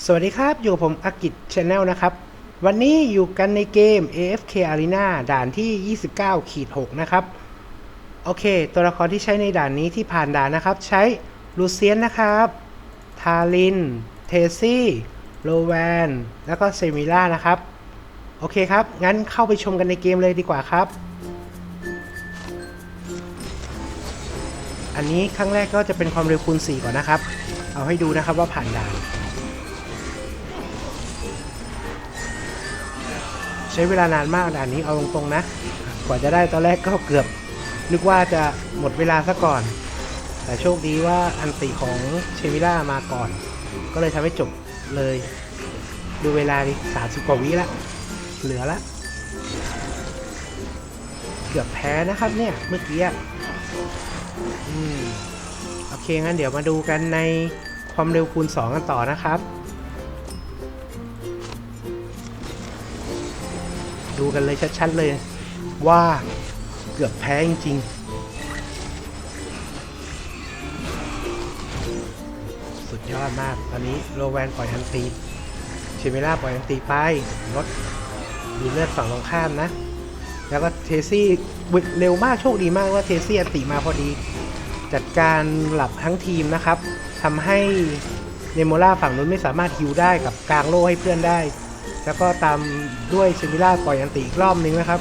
สวัสดีครับ อยู่กับผมอากิจชาแนลนะครับ วันนี้อยู่กันในเกม AFK Arena ด่านที่ 29ขีด6นะครับ โอเค ตัวละครที่ใช้ในด่านนี้ที่ผ่านด่านนะครับ ใช้ลูเซียนนะครับ ทาริน เทซี่โลแวน แล้วก็เซมิล่านะครับ โอเคครับ งั้นเข้าไปชมกันในเกมเลยดีกว่าครับ อันนี้ครั้งแรกก็จะเป็นความเร็วคูณ 4 ก่อนนะครับ เอาให้ดูนะครับว่าผ่านด่าน ใช้เวลานานมากด่านนี้เอาตรงๆนะ กว่าจะได้ตอนแรกก็เกือบ นึกว่าจะหมดเวลาซะก่อน แต่โชคดีว่าอันติของเชมิล่ามาก่อน ก็เลยทำให้จบเลย ดูเวลาดิสามสิบกว่าวิละ เหลือละ เกือบแพ้นะครับเนี่ยเมื่อกี้อืมโอเคงั้นเดี๋ยวมาดูกันในความเร็วคูณ 2 กันต่อนะครับ ดูกันเลยชัดๆเลยว่าเกือบแพ้จริงๆ สุดยอดมากตอนนี้โรแวนปล่อยอันตีเชมิล่าปล่อยอันตีไปลดมีเลือดฝั่งตรงข้ามนะ แล้วก็เทซี่วิ่งเร็วมากโชคดีมากว่าเทซี่อันติมาพอดี จัดการหลับทั้งทีมนะครับทำให้เนโมล่าฝั่งนู้นไม่สามารถฮิวได้กับกลางโล่ให้เพื่อนได้ แล้วก็ตามด้วยเซมิล่าปล่อยอันติอีกรอบนึงนะครับ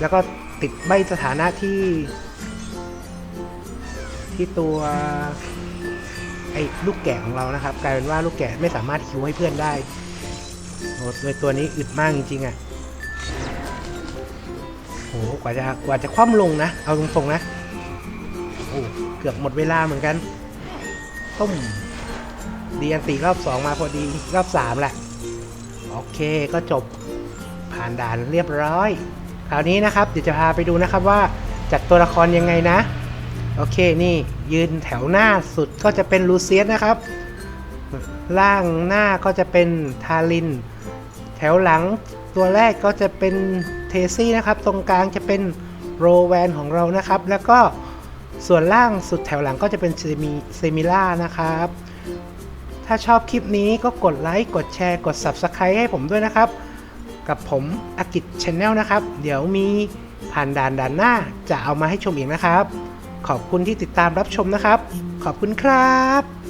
แล้วก็ติดใบสถานะที่ ที่ตัวไอ้ลูกแกะของเรานะครับ กลายเป็นว่าลูกแกะไม่สามารถฮิวให้เพื่อนได้โอ้โดยตัวนี้อึดมากจริงๆอะ่ะโหกว่าจะกว่าจะคว่ำลงนะ เอาตรงๆนะโอ้เกือบหมดเวลาเหมือนกันต้มดีอันตีรอบ2มาพอดีรอบ3แหละ อเคก็จบผ่านด่านเรียบร้อย คราวนี้นะครับ เดี๋ยวจะพาไปดูนะครับว่าจัดตัวละครยังไงนะ โอเคนี่ยืนแถวหน้าสุดก็จะเป็นลูเซียสนะครับ ล่างหน้าก็จะเป็นทาริน แถวหลังตัวแรกก็จะเป็นเทซี่นะครับ ตรงกลางจะเป็นโรแวนของเรานะครับ แล้วก็ส่วนล่างสุดแถวหลังก็จะเป็นเซมิเซมิล่านะครับ ถ้าชอบคลิปนี้ก็กดไลค์ กดแชร์ กด Subscribe ให้ผมด้วยนะครับ กับผมอากิจชาแนลนะครับ เดี๋ยวมีผ่านด่านด่านหน้าจะเอามาให้ชมอีกนะครับ ขอบคุณที่ติดตามรับชมนะครับ ขอบคุณครับ